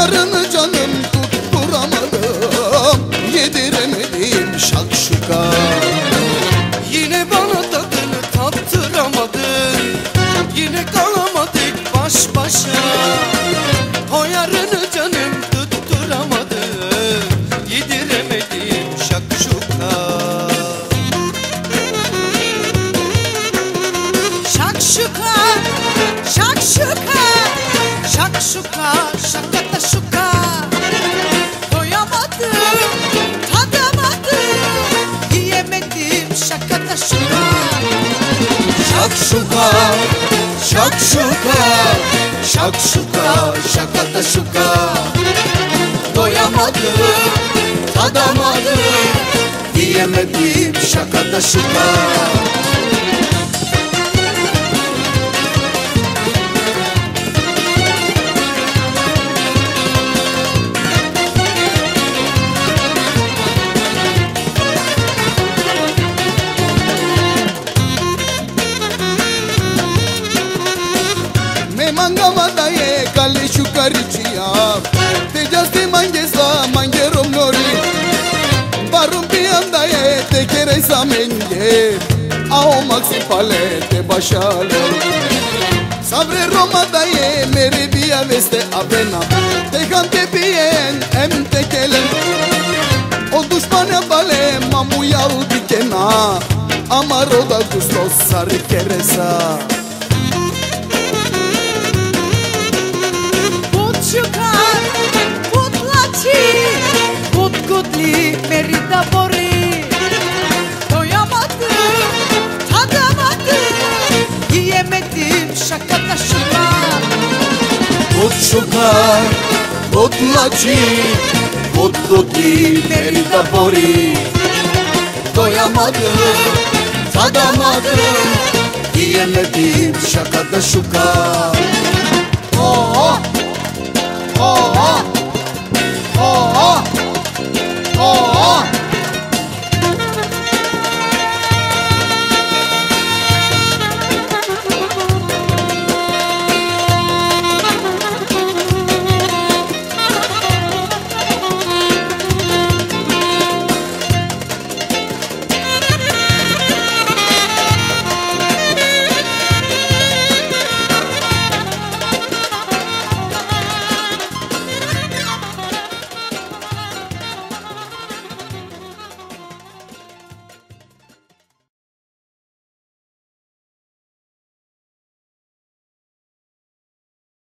yarını canım tutturamadım Yediremedim şakşuka Yine bana tadını tattıramadın Yine kalamadık baş başa. O yarını canım tutturamadı Yediremedim şakşuka Şakşuka, şakşuka, şakşuka, şakata şuka. Doyamadım, tadamadım, yiyemedim şakata şuka. Şakşuka, şakşuka, şakşuka, şakata şuka. Doyamadım, tadamadım, yiyemedim şakata şuka Me mangava da e kale shukarichia Te jaste mangesa mangerom nori. Barum pianda e te kere sa menge. Ao maxi pale te bashale Sabre Roma da e mere via veste avena. Te cante bien em te kelen O dușmane bale mamu iau dikena. Amaro da gustos sari keresa merida bori. Doyamadım, tadamadım, yiyemedim şakata şuka. Pod šukar, pod mlači, pod kutli, meri da bori Doyamadım, tadamadım, yiyemedim şakada şuka oh, oh.